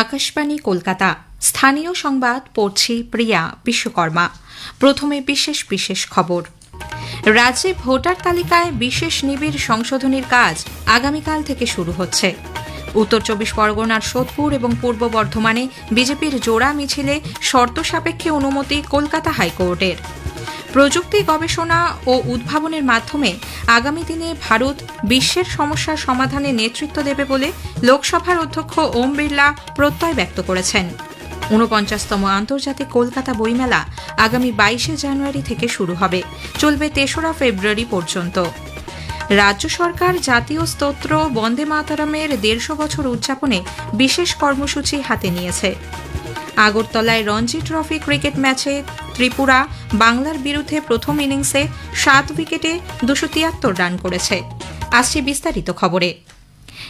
আকাশবাণী কলকাতা। স্থানীয় সংবাদ পড়ছি প্রিয়া বিশ্বকর্মা। প্রথমে বিশেষ বিশেষ খবর। রাজ্যে ভোটার তালিকায় বিশেষ নিবিড় সংশোধনীর কাজ আগামীকাল থেকে শুরু হচ্ছে। উত্তর চব্বিশ পরগনার সোদপুর এবং পূর্ব বর্ধমানে বিজেপির জোড়া মিছিলে শর্ত সাপেক্ষে অনুমতি কলকাতা হাইকোর্টের। প্রযুক্তি গবেষণা ও উদ্ভাবনের মাধ্যমে আগামী দিনে ভারত বিশ্বের সমস্যার সমাধানে নেতৃত্ব দেবে বলে লোকসভার অধ্যক্ষ ওম বিড়লা প্রত্যয় ব্যক্ত করেছেন। ঊনপঞ্চাশতম আন্তর্জাতিক কলকাতা বইমেলা আগামী বাইশে জানুয়ারি থেকে শুরু হবে। চলবে তেসরা ফেব্রুয়ারি পর্যন্ত। রাজ্য সরকার জাতীয় স্তোত্র বন্দে মাতারামের দেড়শো বছর উদযাপনে বিশেষ কর্মসূচি হাতে নিয়েছে। আগরতলায় রঞ্জি ট্রফি ক্রিকেট ম্যাচে ত্রিপুরা বাংলার বিরুদ্ধে প্রথম ইনিংসে সাত উইকেটে দুশো তিয়াত্তর রান করেছে। আসছে বিস্তারিত খবরে।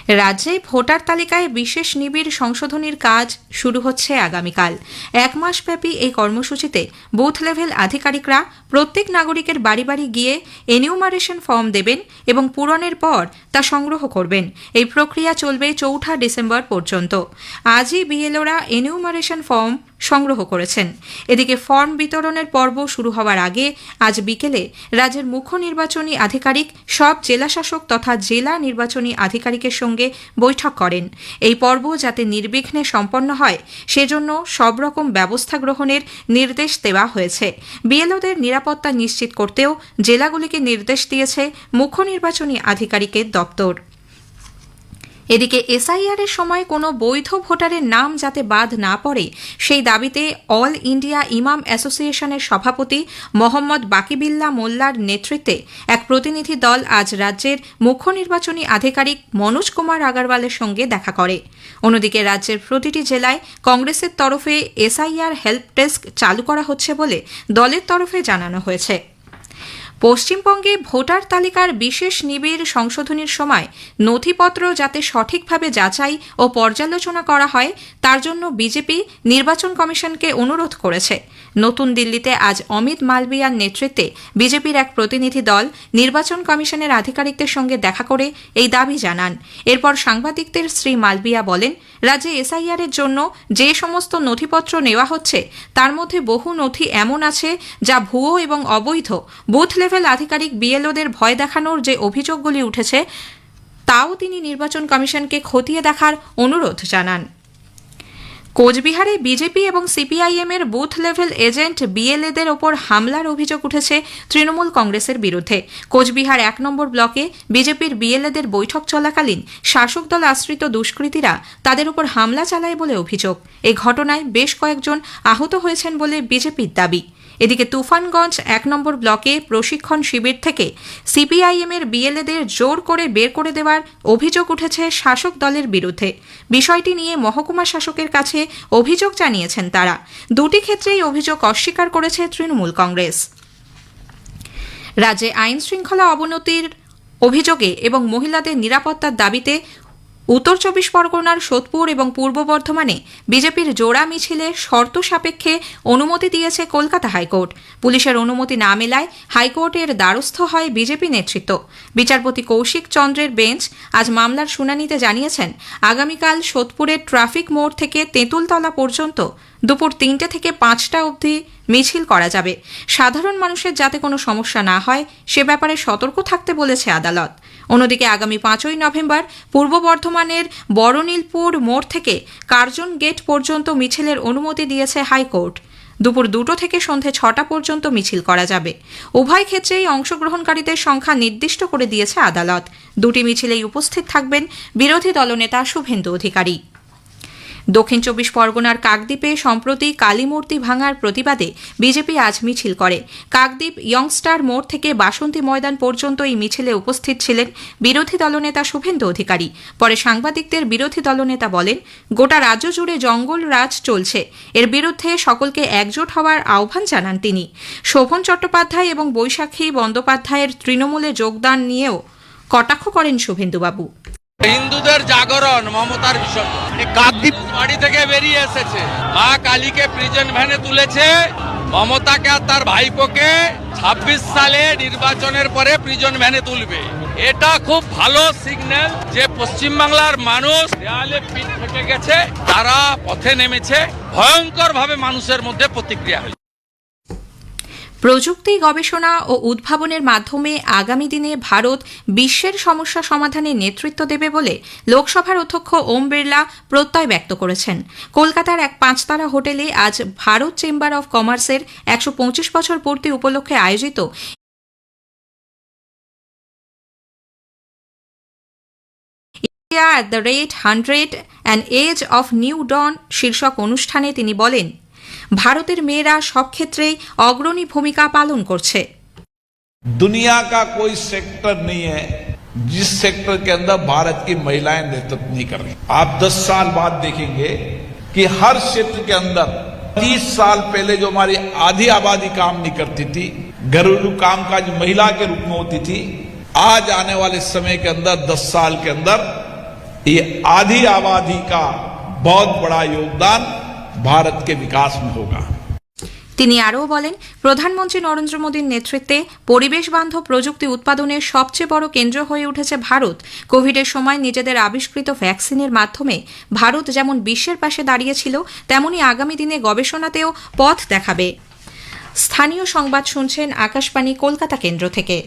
রাজ্যে ভোটার তালিকায় বিশেষ নিবিড় সংশোধনীর কাজ শুরু হচ্ছে আগামীকাল। এক মাসব্যাপী এই কর্মসূচিতে বুথ লেভেল আধিকারিকরা প্রত্যেক নাগরিকের বাড়ি বাড়ি গিয়ে এনিউমারেশন ফর্ম দেবেন এবং পূরণের পর তা সংগ্রহ করবেন। এই প্রক্রিয়া চলবে চৌঠা ডিসেম্বর পর্যন্ত। আজই বিএলওরা এনিউমারেশন ফর্ম সংগ্রহ করেছেন। এদিকে ফর্ম বিতরণের পর্ব শুরু হওয়ার আগে আজ বিকেলে রাজ্যের মুখ্য নির্বাচনী আধিকারিক, সব জেলাশাসক তথা জেলা নির্বাচনী আধিকারিকের সঙ্গে বৈঠক করেন। এই পর্ব যাতে নির্বিঘ্নে সম্পন্ন হয়, সেজন্য সব রকম ব্যবস্থা গ্রহণের নির্দেশ দেওয়া হয়েছে। বিএলওদের নিরাপত্তা নিশ্চিত করতেও জেলাগুলিকে নির্দেশ দিয়েছে মুখ্য নির্বাচনী আধিকারিকের দপ্তর। এদিকে এসআইআর এর সময় কোনো বৈধ ভোটারের নাম যাতে বাদ না পড়ে, সেই দাবিতে অল ইন্ডিয়া ইমাম অ্যাসোসিয়েশনের সভাপতি মোহাম্মদ বাকিবিল্লা মোল্লার নেতৃত্বে এক প্রতিনিধি দল আজ রাজ্যের মুখ্য নির্বাচনী আধিকারিক মনোজ কুমার আগারওয়ালের সঙ্গে দেখা করে। অন্যদিকে রাজ্যের প্রতিটি জেলায় কংগ্রেসের তরফে এসআইআর হেল্প ডেস্ক চালু করা হচ্ছে বলে দলের তরফে জানানো হয়েছে। পশ্চিমবঙ্গে ভোটার তালিকার বিশেষ নিবিড় সংশোধনীর সময় নথিপত্র যাতে সঠিকভাবে যাচাই ও পর্যালোচনা করা হয়, তার জন্য বিজেপি নির্বাচন কমিশনকে অনুরোধ করেছে। নতুন দিল্লিতে আজ অমিত মালবিয়ার নেতৃত্বে বিজেপির এক প্রতিনিধি দল নির্বাচন কমিশনের আধিকারিকদের সঙ্গে দেখা করে এই দাবি জানান। এরপর সাংবাদিকদের শ্রী মালবিয়া বলেন, রাজ্যে এসআইআর এর জন্য যে সমস্ত নথিপত্র নেওয়া হচ্ছে, তার মধ্যে বহু নথি এমন আছে যা ভুয়ো এবং অবৈধ। বুথ আধিকারিক বিএলওদের ভয় দেখানোর যে অভিযোগগুলি উঠেছে, তাও তিনি নির্বাচন কমিশনকে খতিয়ে দেখার অনুরোধ জানান। কোচবিহারে বিজেপি এবং সিপিআইএম এর বুথ লেভেল এজেন্ট বিএলএদের ওপর হামলার অভিযোগ উঠেছে তৃণমূল কংগ্রেসের বিরুদ্ধে। কোচবিহার এক নম্বর ব্লকে বিজেপির বিএলএদের বৈঠক চলাকালীন শাসক দল আশ্রিত দুষ্কৃতীরা তাদের উপর হামলা চালায় বলে অভিযোগ। এই ঘটনায় বেশ কয়েকজন আহত হয়েছেন বলে বিজেপির দাবি। এদিকে তুফানগঞ্জ এক নম্বর ব্লকে প্রশিক্ষণ শিবির থেকে সিপিআইএম এর বিএলএদের জোর করে বের করে দেওয়ার অভিযোগ উঠেছে শাসক দলের বিরুদ্ধে। বিষয়টি নিয়ে মহকুমা শাসকের কাছে অভিযোগ জানিয়েছেন তারা। দুটি ক্ষেত্রেই অভিযোগ অস্বীকার করেছে তৃণমূল কংগ্রেস। রাজ্যে আইন শৃঙ্খলা অবনতির অভিযোগে এবং মহিলাদের নিরাপত্তার দাবিতে উত্তর চব্বিশ পরগনার সোদপুর এবং পূর্ব বর্ধমানে বিজেপির জোড়া মিছিলে শর্ত সাপেক্ষে অনুমতি দিয়েছে কলকাতা হাইকোর্ট। পুলিশের অনুমতি না মেলায় হাইকোর্টের দ্বারস্থ হয় বিজেপি নেতৃত্ব। বিচারপতি কৌশিক চন্দ্রের বেঞ্চ আজ মামলার শুনানিতে জানিয়েছেন, আগামীকাল সোদপুরের ট্রাফিক মোড় থেকে তেঁতুলতলা পর্যন্ত দুপুর তিনটে থেকে পাঁচটা অবধি মিছিল করা যাবে। সাধারণ মানুষের যাতে কোনো সমস্যা না হয়, সে ব্যাপারে সতর্ক থাকতে বলেছে আদালত। অন্যদিকে আগামী পাঁচই নভেম্বর পূর্ব বর্ধমানের বড়নীলপুর মোড় থেকে কার্জন গেট পর্যন্ত মিছিলের অনুমতি দিয়েছে হাইকোর্ট। দুপুর দুটো থেকে সন্ধে ছটা পর্যন্ত মিছিল করা যাবে। উভয় ক্ষেত্রেই অংশগ্রহণকারীদের সংখ্যা নির্দিষ্ট করে দিয়েছে আদালত। দুটি মিছিলেই উপস্থিত থাকবেন বিরোধী দলনেতা শুভেন্দু অধিকারী। দক্ষিণ চব্বিশ পরগনার কাকদ্বীপে সম্প্রতি কালীমূর্তি ভাঙার প্রতিবাদে বিজেপি আজ মিছিল করে। কাকদ্বীপ ইয়ংস্টার মোড় থেকে বাসন্তী ময়দান পর্যন্ত এই মিছিলে উপস্থিত ছিলেন বিরোধী দলনেতা শুভেন্দু অধিকারী। পরে সাংবাদিকদের বিরোধী দলনেতা বলেন, গোটা রাজ্য জুড়ে জঙ্গল রাজ চলছে। এর বিরুদ্ধে সকলকে একজোট হওয়ার আহ্বান জানান তিনি। শোভন চট্টোপাধ্যায় এবং বৈশাখী বন্দ্যোপাধ্যায়ের তৃণমূলে যোগদান নিয়েও কটাক্ষ করেন শুভেন্দুবাবু। হিন্দুদের জাগরণ মমতার বিষয়। কাকদ্বীপ বাড়ি থেকে বেরিয়ে এসেছে। মা কালীকে প্রিজন ভ্যানে তুলেছে। মমতাকে আর তার ভাইপোকে ছাব্বিশ সালে নির্বাচনের পরে প্রিজন ভ্যানে তুলবে। এটা খুব ভালো সিগন্যাল যে পশ্চিমবাংলার মানুষ দেয়ালে পিঠ থেকে গেছে তারা পথে নেমেছে। ভয়ঙ্কর ভাবে মানুষের মধ্যে প্রতিক্রিয়া হয়েছে। প্রযুক্তি গবেষণা ও উদ্ভাবনের মাধ্যমে আগামী দিনে ভারত বিশ্বের সমস্যা সমাধানে নেতৃত্ব দেবে বলে লোকসভার অধ্যক্ষ ওম বিড়লা প্রত্যয় ব্যক্ত করেছেন। কলকাতার এক পাঁচতারা হোটেলে আজ ভারত চেম্বার অব কমার্সের একশো পঁচিশ বছর পূর্তি উপলক্ষে আয়োজিত India at the rate hundred and age of new dawn শীর্ষক অনুষ্ঠানে তিনি বলেন ভারতের মেয়েরা সব ক্ষেত্রেই অগ্রণী ভূমিকা পালন করছে दुनिया का कोई सेक्टर नहीं है जिस सेक्टर के अंदर भारत की महिलाएं नेतृत्व नहीं कर रही आप 10 साल बाद देखेंगे कि हर क्षेत्र के अंदर 30 साल पहले जो हमारी आधी आबादी काम नहीं करती थी घरेलू कामकाज महिला के रूप में होती थी आज आने वाले समय के अंदर 10 साल के अंदर ये आधी आबादी का बहुत बड़ा योगदान भारत के विकास में होगा তিনি আরও বলেন প্রধানমন্ত্রী নরেন্দ্র মোদীর নেতৃত্বে পরিবেশ বান্ধব প্রযুক্তি উৎপাদনের সবচেয়ে বড় কেন্দ্র হয়ে উঠেছে ভারত কোভিডের সময় নিজেদের আবিষ্কৃত ভ্যাকসিনের মাধ্যমে ভারত যেমন বিশ্বের পাশে দাঁড়িয়েছিল তেমনি আগামী দিনে গবেষণাতেও পথ দেখাবে স্থানীয় সংবাদ শুনছেন আকাশবাণী কলকাতা কেন্দ্র থেকে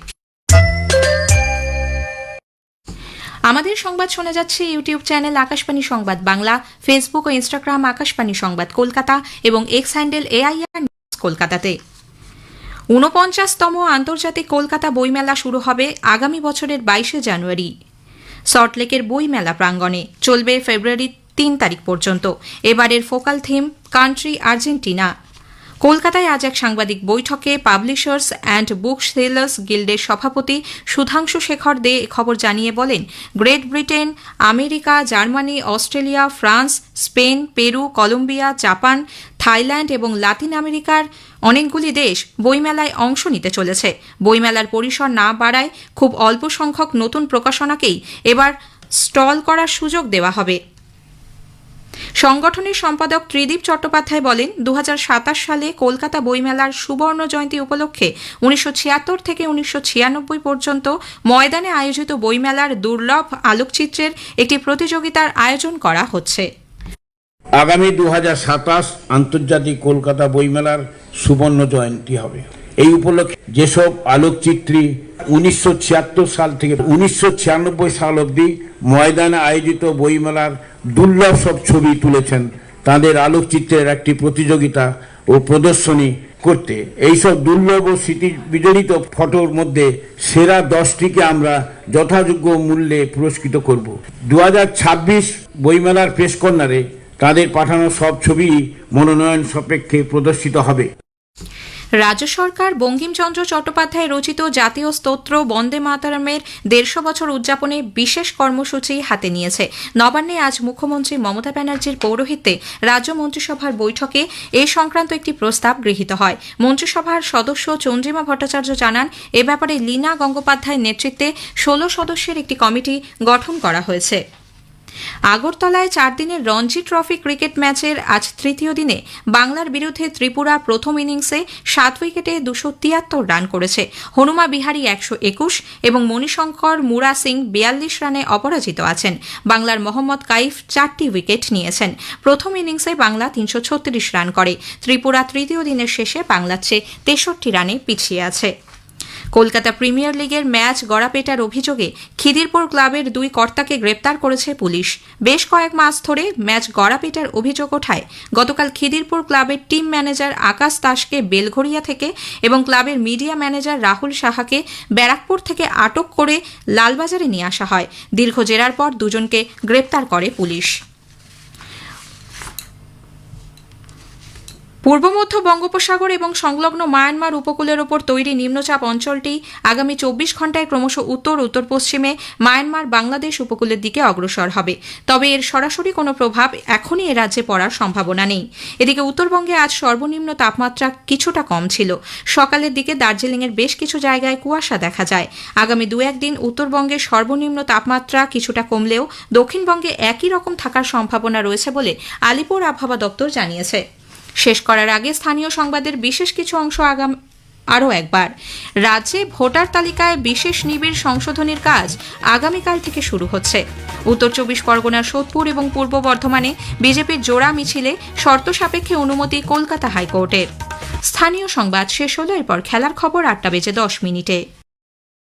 আমাদের সংবাদ শোনা যাচ্ছে YouTube channel Akashvani Sangbad Bangla, Facebook ও ইনস্টাগ্রাম আকাশবাণী সংবাদ কলকাতা এবং এক্স হ্যান্ডেল এআইআর নিউজ কলকাতাতে। ঊনপঞ্চাশতম আন্তর্জাতিক কলকাতা বইমেলা শুরু হবে আগামী বছরের বাইশে জানুয়ারি। সল্টলেকের বইমেলা প্রাঙ্গণে চলবে ফেব্রুয়ারি তিন তারিখ পর্যন্ত। এবারের ফোকাল থিম, কান্ট্রি আর্জেন্টিনা। কলকাতায় আজ এক সাংবাদিক বৈঠকে পাবলিশার্স অ্যান্ড বুক সেলার্স গিল্ডের সভাপতি সুধাংশু শেখর দে খবর জানিয়ে বলেন, Great Britain, America, Germany, Australia, France, Spain, Peru, Colombia, Japan, Thailand এবং লাতিন আমেরিকার অনেকগুলি দেশ বইমেলায় অংশ নিতে চলেছে। বইমেলার পরিসর না বাড়ায় খুব অল্প সংখ্যক নতুন প্রকাশনাকেই এবার স্টল করার সুযোগ দেওয়া হবে। সংগঠনের সম্পাদক ত্রিদীপ চট্টোপাধ্যায় বলেন দু সালে কলকাতা বইমেলার সুবর্ণ জয়ন্তী উপলক্ষে উনিশশো ছিয়াত্তর থেকে উনিশশো ছিয়ানব্বই পর্যন্ত ময়দানে আয়োজিত বইমেলার দুর্লভ আলোকচিত্রের একটি প্রতিযোগিতার আয়োজন করা হচ্ছে। আগামী দু হাজার সাতাশ আন্তর্জাতিক কলকাতা বইমেলার সুবর্ণ জয়ন্তী হবে। এই উপলক্ষে যেসব আলোকচিত্রী উনিশশো ছিয়াত্তর সাল থেকে উনিশশো ছিয়ানব্বই সাল অবধি ময়দানে আয়োজিত বইমেলার দুর্লভ সব ছবি তুলেছেন। তাদের আলোকচিত্রের একটি প্রতিযোগিতা ও প্রদর্শনী করতে। এইসব দুর্লভ ও স্মৃতি বিজড়িত ফটোর মধ্যে সেরা দশটিকে আমরা যথাযোগ্য মূল্যে পুরস্কৃত করব। দু হাজার ছাব্বিশ বইমেলার প্রেস কর্নারে তাদের পাঠানো সব ছবি মনোনয়ন সাপেক্ষে প্রদর্শিত হবে। রাজ্য সরকার বঙ্কিমচন্দ্র চট্টোপাধ্যায় রচিত জাতীয় স্তোত্র বন্দে মাতারামের দেড়শো বছর উদযাপনে বিশেষ কর্মসূচি হাতে নিয়েছে। নবান্নে আজ মুখ্যমন্ত্রী মমতা ব্যানার্জির পৌরোহিত্যে রাজ্য মন্ত্রিসভার বৈঠকে এ সংক্রান্ত একটি প্রস্তাব গৃহীত হয়। মন্ত্রিসভার সদস্য চন্দ্রিমা ভট্টাচার্য জানান, এ ব্যাপারে লীনা গঙ্গোপাধ্যায়ের নেতৃত্বে ষোলো সদস্যের একটি কমিটি গঠন করা হয়েছে। আগরতলায় চার দিনের রঞ্জি ট্রফি ক্রিকেট ম্যাচের আজ তৃতীয় দিনে বাংলার বিরুদ্ধে ত্রিপুরা প্রথম ইনিংসে সাত উইকেটে দুশো তিয়াত্তর রান করেছে। হনুমা বিহারী একশো একুশ এবং মণিশঙ্কর মুরা সিং বিয়াল্লিশ রানে অপরাজিত আছেন। বাংলার মোহাম্মদ কাইফ চারটি উইকেট নিয়েছেন। প্রথম ইনিংসে বাংলা তিনশো ছত্রিশ রান করে। ত্রিপুরা তৃতীয় দিনের শেষে বাংলার চেয়ে তেষট্টি রানে পিছিয়ে আছে। কলকাতা প্রিমিয়ার লিগের ম্যাচ গড়াপেটার অভিযোগে খিদিরপুর ক্লাবের দুই কর্তাকে গ্রেপ্তার করেছে পুলিশ। বেশ কয়েক মাস ধরে ম্যাচ গড়াপেটার অভিযোগ ওঠায়, গতকাল খিদিরপুর ক্লাবের টিম ম্যানেজার আকাশ দাসকে বেলঘরিয়া থেকে এবং ক্লাবের মিডিয়া ম্যানেজার রাহুল সাহাকে ব্যারাকপুর থেকে আটক করে লালবাজারে নিয়ে আসা হয়। দীর্ঘ জেরার পর দুজনকে গ্রেপ্তার করে পুলিশ। পূর্ব মধ্য বঙ্গোপসাগর এবং সংলগ্ন মায়ানমার উপকূলের ওপর তৈরি নিম্নচাপ অঞ্চলটি আগামী চব্বিশ ঘন্টায় ক্রমশ উত্তর উত্তর পশ্চিমে মায়ানমার, বাংলাদেশ উপকূলের দিকে অগ্রসর হবে। তবে এর সরাসরি কোনো প্রভাব এখনই এ রাজ্যে পড়ার সম্ভাবনা নেই। এদিকে উত্তরবঙ্গে আজ সর্বনিম্ন তাপমাত্রা কিছুটা কম ছিল। সকালের দিকে দার্জিলিংয়ের বেশ কিছু জায়গায় কুয়াশা দেখা যায়। আগামী দু একদিন উত্তরবঙ্গে সর্বনিম্ন তাপমাত্রা কিছুটা কমলেও দক্ষিণবঙ্গে একই রকম থাকার সম্ভাবনা রয়েছে বলে আলিপুর আবহাওয়া দপ্তর জানিয়েছে। শেষ করার আগে স্থানীয় সংবাদের বিশেষ কিছু অংশ আগাম, আরও একবার। রাজ্যে ভোটার তালিকায় বিশেষ নিবিড় সংশোধনের কাজ আগামীকাল থেকে শুরু হচ্ছে। উত্তর চব্বিশ পরগনার সোদপুর এবং পূর্ব বর্ধমানে বিজেপির জোড়া মিছিলে শর্ত সাপেক্ষে অনুমতি কলকাতা হাইকোর্টের। স্থানীয় সংবাদ শেষ হলো, এরপর খেলার খবর আটটা বেজে দশ মিনিটে।